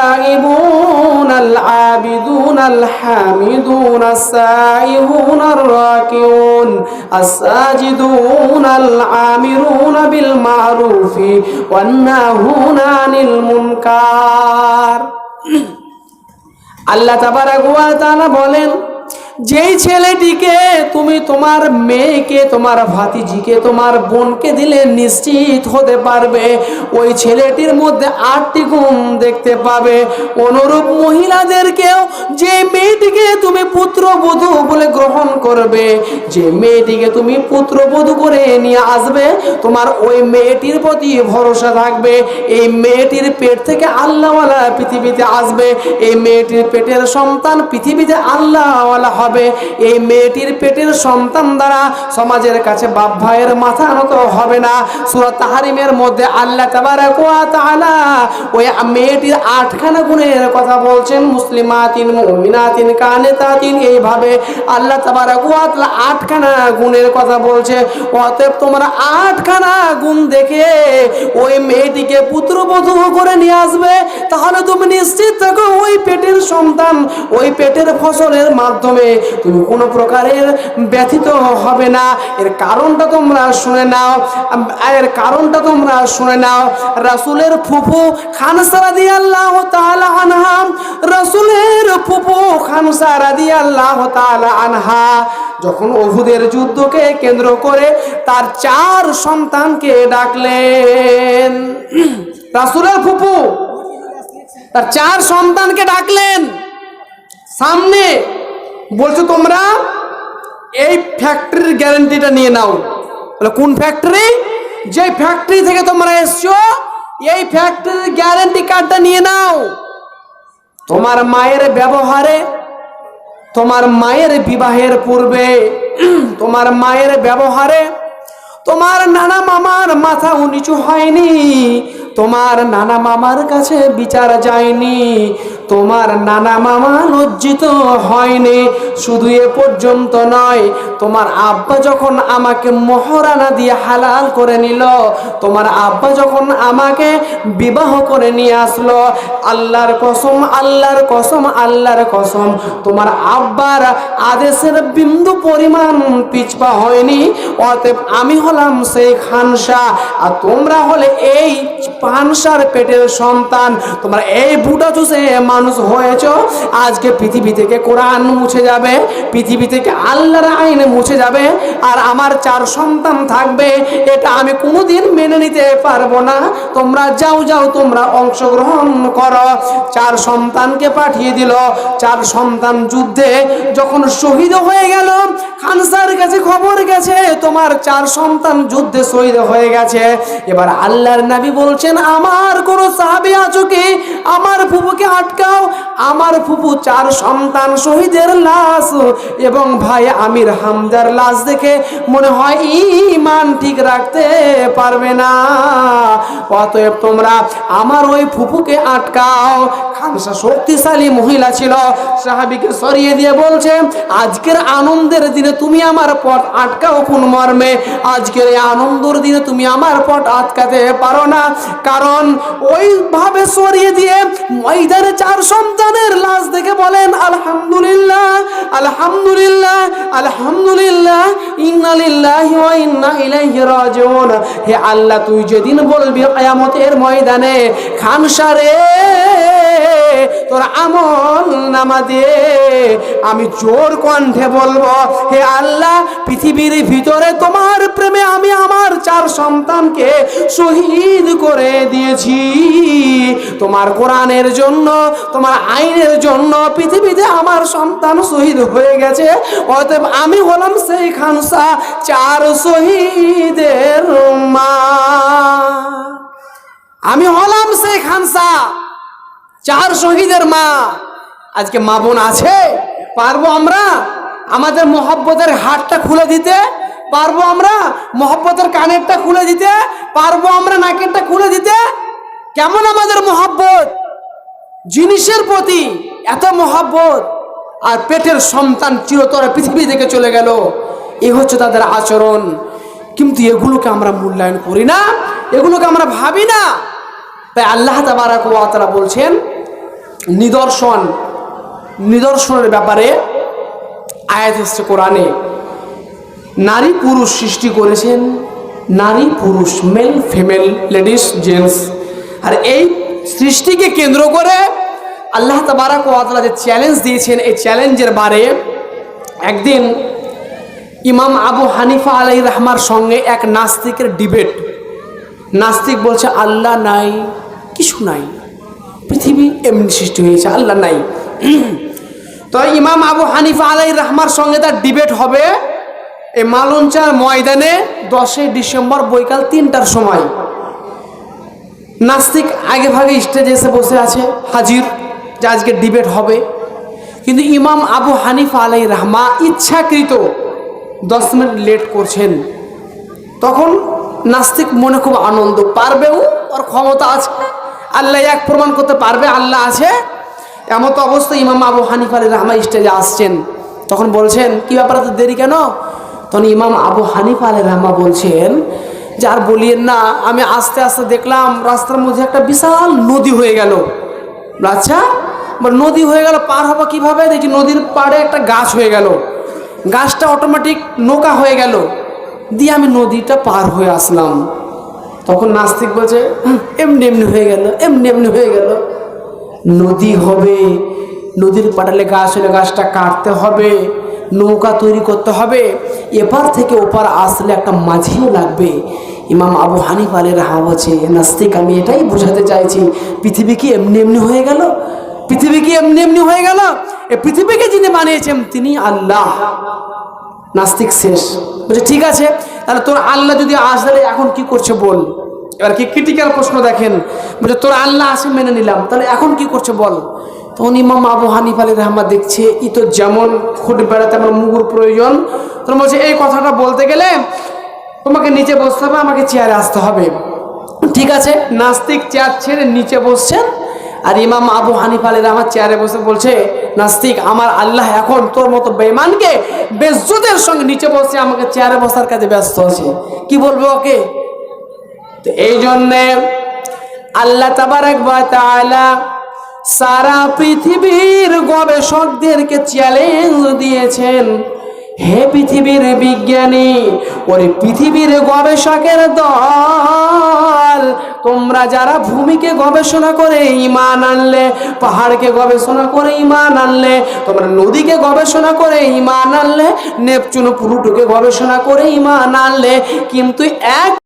التائبون العابدون الحامدون السائحون الراكعون الساجدون العامرون بالمعروف والناهون عن المنكر আল্লাহ তাবারাক ওয়া তাআলা বলেন যেই ছেলেটিকে তুমি তোমার মেয়েকে, তোমার ভাতিজিকে, তোমার বোনকে দিলে নিশ্চিত হতে পারবে। ওই ছেলেটির মধ্যে আটটি গুণ দেখতে পাবে। অনুরূপ মহিলাদেরকেও যে মেয়েটিকে তুমি পুত্রবধূ বলে গ্রহণ করবে, যে মেয়েটিকে তুমি পুত্রবধূ করে নিয়ে আসবে, তোমার ওই মেয়েটির প্রতি ভরসা থাকবে। এই মেয়েটির পেট থেকে আল্লাহওয়ালা পৃথিবীতে আসবে। এই মেয়েটির পেটের সন্তান পৃথিবীতে আল্লাহওয়ালা হবে। এই মেয়েটির পেটের সন্তান দ্বারা সমাজের কাছে বাপ ভাইয়ের মাথা নত হবে না। সুরত তাহারিমের মধ্যে আল্লাহ ওই মেয়েটির আটখানা গুণের কথা বলছেন, মুসলিমাতিন, মুমিনাতিন, কানেতাতিন, এইভাবে আল্লাহ আটখানা গুণের কথা বলছে। অতএব তোমরা আটখানা গুণ দেখে ওই মেয়েটিকে পুত্রবধূ করে নিয়ে আসবে। তাহলে তুমি নিশ্চিত থাকো ওই পেটের সন্তান, ওই পেটের ফসলের মাধ্যমে তুমি কোনো প্রকারের ব্যথিত হবে না। এর কারণটা তোমরা শুনে নাও। এর কারণটা তোমরা শুনে নাও। রাসূলের ফুফু খানসা রাদিয়াল্লাহু তাআলা আনহা, রাসূলের ফুফু খানসা রাদিয়াল্লাহু তাআলা আনহা, যখন অহুদের যুদ্ধকে কেন্দ্র করে তার চার সন্তানকে ডাকলেন। রাসূলের ফুফু, তার চার সন্তানকে ডাকলেন। সামনে বলছো তোমরা? এই ফ্যাক্টরির গ্যারান্টিটা নিয়ে নাও। বলে কোন ফ্যাক্টরি যে ফ্যাক্টরি থেকে তোমরা এসছো, এই ফ্যাক্টরির গ্যারান্টি কার্ডটা নিয়ে নাও। তোমার মায়ের ব্যবহারে, তোমার মায়ের বিবাহের পূর্বে, তোমার মায়ের ব্যবহারে, তোমার নানা মামার মাথা নিচু হয়নি, তোমার নানা মামার কাছে বিচার যায়নি তোমার নানা মামা লজ্জিত হয়নি। শুধু এ পর্যন্ত নয়, তোমার আব্বা যখন আমাকে মহারানা দিয়ে হালাল করে নিল, তোমার আব্বা যখন আমাকে বিবাহ করে নিয়ে আসলো, আল্লাহর কসম আল্লাহর কসম আল্লাহর কসম, তোমার আব্বার আদেশের বিন্দু পরিমাণ পিছপা হয়নি। অতএব আমি হলাম সেই খানসা, আর তোমরা হলে এই পানসার পেটের সন্তান। তোমরা এই বুটা চুষে মানুষ হয়েছ, আজকে পৃথিবী থেকে কোরআন মুছে যাবে, পৃথিবী থেকে আল্লাহর আইন মুছে যাবে, আর আমার চার সন্তান থাকবে, এটা আমি কোনোদিন মেনে নিতে পারব না। তোমরা যাও যাও, তোমরা অংশগ্রহণ করো। চার সন্তানকে পাঠিয়ে দিল। চার সন্তান যুদ্ধে যখন শহীদ হয়ে গেল খানসার কাছে খবর গেছে, তোমার চার সন্তান যুদ্ধে শহীদ হয়ে গেছে। এবার আল্লাহর নবী বলছেন, আমার কোনো সাহাবি আছো কি? আমার ফুপুকে আটকাও আমার ফুপু চার সন্তান শহীদের লাশ। এবং ভাই আমির হামদার লাশ দেখে মনে হয় ইমান ঠিক রাখতে পারবে না। অতএব তোমরা আমার ওই ফুপুকে আটকাও খানসা শক্তিশালী মহিলা ছিল। সাহাবিকে সরিয়ে দিয়ে বলছে, আজকের আনন্দের দিনে তুমি আমার পথ আটকাও কোন মর্মে। আজকের এই আনন্দের দিনে তুমি আমার পথ আটকাতে পারো না। কারণ ওইভাবে সরিয়ে দিয়ে ময়দানে চার সন্তানের লাশ দেখে বলেন, আলহামদুলিল্লাহ আলহামদুলিল্লাহ আলহামদুলিল্লাহ ইন্না লিল্লাহি ওয়া ইন্না ইলাইহি রাজিউন। হে আল্লাহ, তুই যেদিন বলবি কিয়ামতের ময়দানে খানসারে তোর আমল নামা দে আমি জোর কণ্ঠে বলব, হে আল্লাহ, পৃথিবীর ভিতরে তোমার প্রেমে আমি আমার চার সন্তানকে শহীদ করে দিয়েছি। তোমার কোরআনের জন্য, তোমার আইনের জন্য পৃথিবীতে আমার সন্তান শহীদ হয়ে গেছে। অতএব আমি হলাম সেই খানসা চার শহীদের মা আমি হলাম সেই খানসা চার শহীদের মা। আজকে মা বোন আছে, পারব আমরা আমাদের মহব্বতের হাটটা খুলে দিতে? পারব আমরা মহব্বতের কানেরটা খুলে দিতে? পারব আমরা নাকেরটা খুলে দিতে? কেমন আমাদের মহব্বত? জিনিসের প্রতি এত মহব্বত, আর পেটের সন্তান চিরতরে পৃথিবী থেকে চলে গেল। এ হচ্ছে তাদের আচরণ। কিন্তু এগুলোকে আমরা মূল্যায়ন করি না, এগুলোকে আমরা ভাবি না। তাই আল্লাহ তাবারাক ওয়া তাআলা বলছেন, নিদর্শন, নিদর্শনের ব্যাপারে আয়াত এসছে কোরআনে, নারী পুরুষ সৃষ্টি করেছেন, নারী পুরুষ মেল ফিমেল লেডিস জেন্টস আর এই সৃষ্টিকে কেন্দ্র করে আল্লাহ তাবারাক ওয়া তাআলা যে চ্যালেঞ্জ দিয়েছেন, এই চ্যালেঞ্জের বারে একদিন ইমাম আবু হানিফা আলাই রহমার সঙ্গে এক নাস্তিকের ডিবেট নাস্তিক বলছে, আল্লাহ নাই। কিছু নাই। পৃথিবী এমনি সৃষ্টি হয়েছে, আল্লাহ নাই। তো ইমাম আবু হানিফা আলাই রহমার সঙ্গে তার ডিবেট হবে এই মালঞ্চার ময়দানে দশই ডিসেম্বর বৈকাল তিনটার সময়। নাস্তিক আগে ভাগে স্টেজে এসে বসে আছে, হাজির, যে আজকে ডিবেট হবে। কিন্তু ইমাম আবু হানিফা আলাই রহমা ইচ্ছাকৃত দশ মিনিট লেট করছেন। তখন নাস্তিক মনে খুব আনন্দ। পারবেও, ওর ক্ষমতা আছে। আল্লাহ এক প্রমাণ করতে পারবে, আল্লাহ আছে। এমত অবস্থায় ইমাম আবু হানিফ আলী রহমা স্টেজে আসছেন। তখন বলছেন, কি ব্যাপার, এত দেরি কেন? তখন ইমাম আবু হানিফ আলী রহমা বলছেন, যে আর বলিয়েন না, আমি আস্তে আস্তে দেখলাম রাস্তার মধ্যে একটা বিশাল নদী হয়ে গেল। আচ্ছা নদী হয়ে গেল, পার হব কীভাবে? দেখি নদীর পাড়ে একটা গাছ হয়ে গেল। গাছটা অটোমেটিক নৌকা হয়ে গেল। দিয়ে আমি নদীটা পার হয়ে আসলাম। তখন নাস্তিক বলছে এমনি এমনি হয়ে গেল, এমনি এমনি হয়ে গেল। নদী হবে, নদীর পাটালে গাছ হলে গাছটা কাটতে হবে, নৌকা তৈরি করতে হবে। এপার থেকে ওপার আসলে একটা মাঝিও লাগবে। ইমাম আবু হানিফ আলী রাহা নাস্তিক, আমি এটাই বোঝাতে চাইছি, পৃথিবী কি এমনি এমনি হয়ে গেল? পৃথিবী কি এমনি এমনি হয়ে গেল? এ পৃথিবীকে যিনি বানিয়েছেন, তিনি আল্লাহ। নাস্তিক শেষ। বলছে, ঠিক আছে, তাহলে তোর আল্লাহ যদি আসে, তাহলে এখন কি করছে বল? এবার কি ক্রিটিক্যাল প্রশ্ন দেখেন। বলছে, তোর আল্লাহ আসে মেনে নিলাম, তাহলে এখন কি করছে বল? তখন ইমাম আবু হানিফ আলী রহমান দেখছে, ই তো যেমন খুঁট বেড়াতে আমার মুগুর প্রয়োজন। তখন বলছে, এই কথাটা বলতে গেলে তোমাকে নিচে বসতে হবে, আমাকে চেয়ারে আসতে হবে। ঠিক আছে, নাস্তিক চেয়ার ছেড়ে নিচে বসছেন আর ইমাম আবু হানিফ আলী রহমান চেয়ারে বসে বলছে, নাস্তিক, আমার আল্লাহ এখন তোর মতো বেমানকে বেজ্জতের সঙ্গে নিচে বসে আমাকে চেয়ারে বসার কাজে ব্যস্ত আছে। কি বলব ওকে? তো এই জন্যে আল্লাহ তাবারাক তাআলা সারা পৃথিবীর গবেষকদেরকে চ্যালেঞ্জ দিয়েছেন। হে পৃথিবীর বিজ্ঞানী, ওরে পৃথিবীর গবেষকের দল তোমরা যারা ভূমিকে গবেষণা করে ইমান আনলে, পাহাড়কে গবেষণা করে ইমান আনলে, তোমরা নদীকে গবেষণা করে ইমান আনলে, নেপচুন পুরুটুকে গবেষণা করে ইমান আনলে, কিন্তু এক